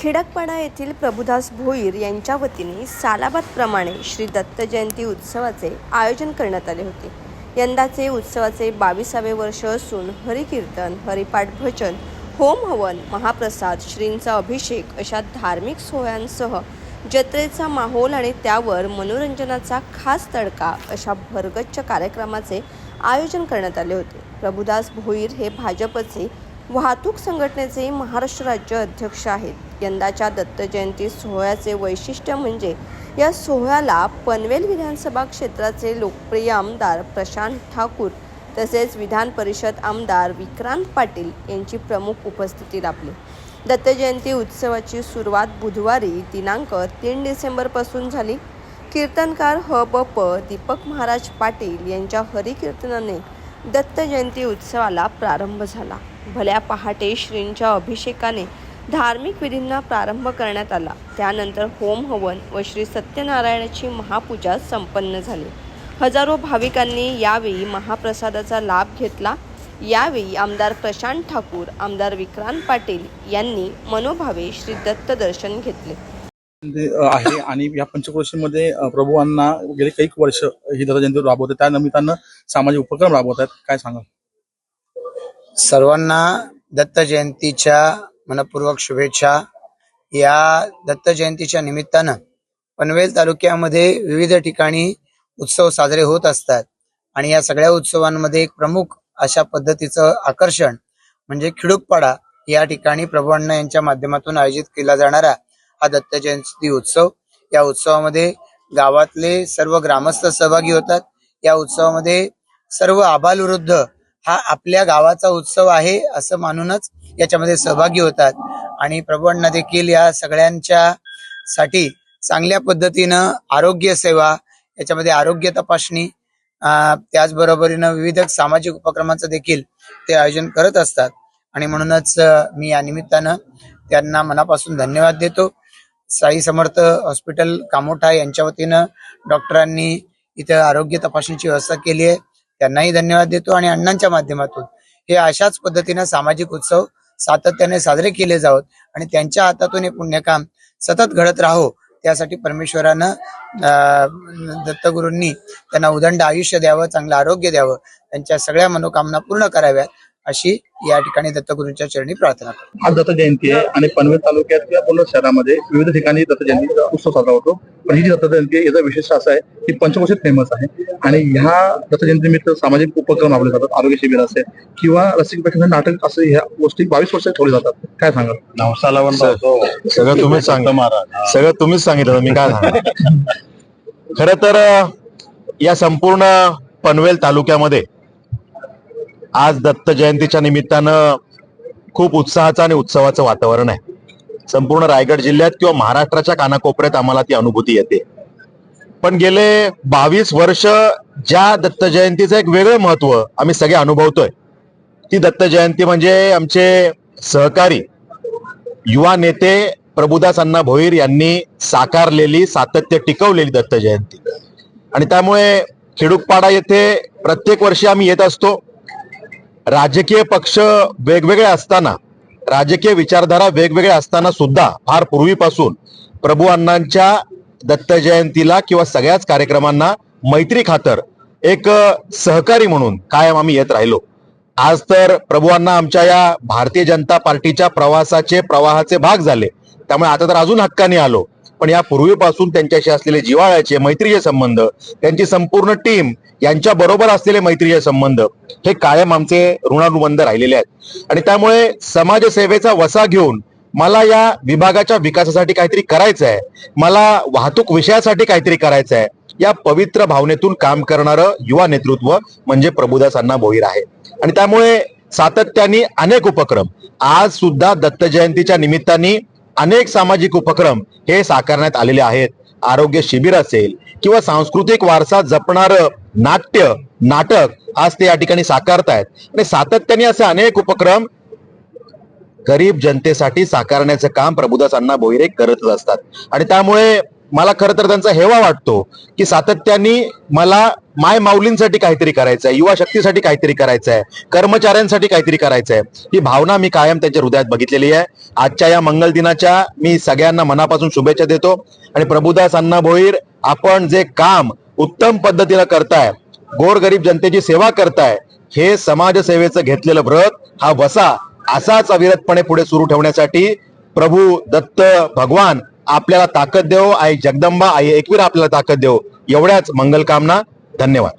खिडकपाडा येथील प्रभुदास भोईर यांच्या वतीने सालाबादप्रमाणे श्री दत्त जयंती उत्सवाचे आयोजन करण्यात आले होते. यंदाचे उत्सवाचे बावीसावे वर्ष असून हरिकीर्तन हरिपाठ भजन होम हवन महाप्रसाद श्रींचा अभिषेक अशा धार्मिक सोहळ्यांसह जत्रेचा माहोल आणि त्यावर मनोरंजनाचा खास तडका अशा भरगच्च कार्यक्रमाचे आयोजन करण्यात आले होते. प्रभुदास भोईर हे भाजपचे वाहतूक संघटनेचे महाराष्ट्र राज्य अध्यक्ष आहेत. यंदाच्या दत्त जयंती सोहळ्याचे वैशिष्ट्य म्हणजे या सोहळ्याला पनवेल विधानसभा क्षेत्राचे लोकप्रिय आमदार प्रशांत ठाकूर तसेच विधान परिषद आमदार विक्रांत पाटील यांची प्रमुख उपस्थिती लाभली दत्त जयंती उत्सवाची सुरुवात बुधवारी दिनांक तीन डिसेंबरपासून झाली. कीर्तनकार ह ब प दीपक महाराज पाटील यांच्या हरिकीर्तनाने दत्त जयंती उत्सवाला प्रारंभ झाला. भल्या पहाटे श्रींच्या अभिषेकाने धार्मिक विधींना प्रारंभ करण्यात आला. त्यानंतर होम हवन व श्री सत्यनारायणाची महापूजा संपन्न झाली. हजारो भाविकांनी यावेळी महाप्रसादाचा लाभ घेतला. यावेळी आमदार प्रशांत ठाकूर आमदार विक्रांत पाटील यांनी मनोभावे श्री दत्त दर्शन घेतले. आहे आणि या पंचक्रोशीमध्ये प्रभूंना गेले काही वर्ष ही दत्त जयंती राबवते. त्या निमित्तानं सामाजिक उपक्रम राबवत आहेत. काय सांगाल? सर्वांना दत्त जयंतीच्या मनपूर्वक शुभेच्छा या दत्त जयंतीच्या निमित्तानं. पनवेल तालुक्यामध्ये विविध ठिकाणी उत्सव साजरे होत असतात आणि या सगळ्या उत्सवांमध्ये एक प्रमुख अशा पद्धतीचं आकर्षण म्हणजे खिडूकपाडा या ठिकाणी प्रभू अण्णा यांच्या माध्यमातून आयोजित केला जाणारा हा दत्त जयंती उत्सव. या उत्सवामध्ये गावातले सर्व ग्रामस्थ सहभागी होतात. या उत्सवामध्ये सर्व आबालवृद्ध हा आपल्या गावाचा उत्सव आहे असं मानूनच याच्यामध्ये सहभागी होतात. आणि प्रभूंना देखील या सगळ्यांच्या साठी चांगल्या पद्धतीनं आरोग्य सेवा याच्यामध्ये आरोग्य तपासणी त्याचबरोबरीनं विविध सामाजिक उपक्रमांचं देखील ते आयोजन करत असतात. आणि म्हणूनच मी या निमित्तानं त्यांना मनापासून धन्यवाद देतो. साई समर्थ हॉस्पिटल कामोठा यांच्या वतीनं डॉक्टरांनी इथं आरोग्य तपासणीची व्यवस्था केली आहे. त्यांनाही धन्यवाद देतो आणि अण्णांच्या माध्यमातून हे अशाच पद्धतीनं सामाजिक उत्सव सातत्याने साजरे केले जावत आणि त्यांच्या हातातून हे पुण्यकाम सतत घडत राहो त्यासाठी परमेश्वरानं दत्तगुरूंनी त्यांना उदंड आयुष्य द्यावं चांगलं आरोग्य द्यावं त्यांच्या सगळ्या मनोकामना पूर्ण कराव्यात. अशी या ठिकाणी दत्तगुरूंच्या चरणी प्रार्थना करतो. आज दत्त जयंती आहे आणि पनवेल तालुक्यात किंवा पूर्ण शहरामध्ये विविध ठिकाणी दत्त जयंतीचा उत्सव साजरा होतो. पण ही जी दत्त जयंती आहे याचा विशेष असं आहे की पंचकोशीत फेमस आहे. आणि ह्या दत्त जयंतीनिमित्त सामाजिक उपक्रम राबवले जातात. आरोग्य शिबिर असेल किंवा रसिकपेक्षा नाटक असं ह्या गोष्टी बावीस वर्ष ठेवले जातात. काय सांगाल? नवसाला सगळं तुम्हीच सांगता महाराज. सगळं तुम्हीच सांगितलं. मी काय खर तर या संपूर्ण पनवेल तालुक्यामध्ये आज दत्त जयंतीच्या निमित्तानं खूप उत्साहाचं आणि उत्सवाचं वातावरण आहे. संपूर्ण रायगड जिल्ह्यात किंवा महाराष्ट्राच्या कानाकोपऱ्यात आम्हाला ती अनुभूती येते. पण गेले बावीस वर्ष ज्या दत्त जयंतीचं एक वेगळं महत्त्व आम्ही सगळे अनुभवतोय. ती दत्त जयंती म्हणजे आमचे सहकारी युवा नेते प्रभुदास अण्णा भोईर यांनी साकारलेली सातत्य टिकवलेली दत्त जयंती. आणि त्यामुळे खेडूकपाडा येथे प्रत्येक वर्षी आम्ही येत असतो. राजकीय पक्ष वेगवेगळे असताना राजकीय विचारधारा वेगवेगळ्या असताना सुद्धा फार पूर्वीपासून प्रभू अण्णांच्या दत्त जयंतीला किंवा सगळ्याच कार्यक्रमांना मैत्री खातर एक सहकारी म्हणून कायम आम्ही येत राहिलो. आज तर प्रभू अण्णा आमच्या या भारतीय जनता पार्टीच्या प्रवासाचे प्रवाहाचे भाग झाले. त्यामुळे आता तर अजून हक्काने आलो. पण या पूर्वीपासून त्यांच्याशी असलेले जिव्हाळ्याचे मैत्रीचे संबंध त्यांची संपूर्ण टीम यांच्या बरोबर असलेले मैत्रीचे संबंध हे कायम आमचे ऋणानुबंध राहिलेले आहेत. आणि त्यामुळे समाजसेवेचा वसा घेऊन मला या विभागाच्या विकासासाठी काहीतरी करायचं आहे मला वाहतूक विषयासाठी काहीतरी करायचं आहे या पवित्र भावनेतून काम करणारं युवा नेतृत्व म्हणजे प्रभुदास अण्णा भोईर आहे. आणि त्यामुळे सातत्याने अनेक उपक्रम आज सुद्धा दत्त जयंतीच्या निमित्ताने अनेक सामाजिक उपक्रम हे साकारण्यात आलेले आहेत. आरोग्य शिबिर असेल किंवा सांस्कृतिक वारसा जपणारं नाट्य नाटक आज ते या ठिकाणी साकारतायत. आणि सातत्याने असे अनेक उपक्रम गरीब जनतेसाठी साकारण्याचं काम प्रभुदास अण्णा भोईरे करतच असतात. आणि त्यामुळे मला खरं तर त्यांचा हेवा वाटतो की सातत्याने मला माय माऊलींसाठी काहीतरी करायचं आहे युवा शक्तीसाठी काहीतरी करायचं आहे कर्मचाऱ्यांसाठी काहीतरी करायचं आहे ही भावना मी कायम त्यांच्या हृदयात बघितलेली आहे. आजच्या या मंगल दिनाच्या मी सगळ्यांना मनापासून शुभेच्छा देतो. आणि प्रभुदास अण्णा भोईर आपण जे काम उत्तम पद्धतीनं करताय गोरगरीब जनतेची सेवा करताय हे समाजसेवेचं घेतलेलं व्रत हा वसा असाच अविरतपणे पुढे सुरू ठेवण्यासाठी प्रभू दत्त भगवान आपल्याला ताकद देव. आई जगदंबा आई एकवीर आपल्याला ताकद देव. एवढ्याच मंगल कामना. धन्यवाद.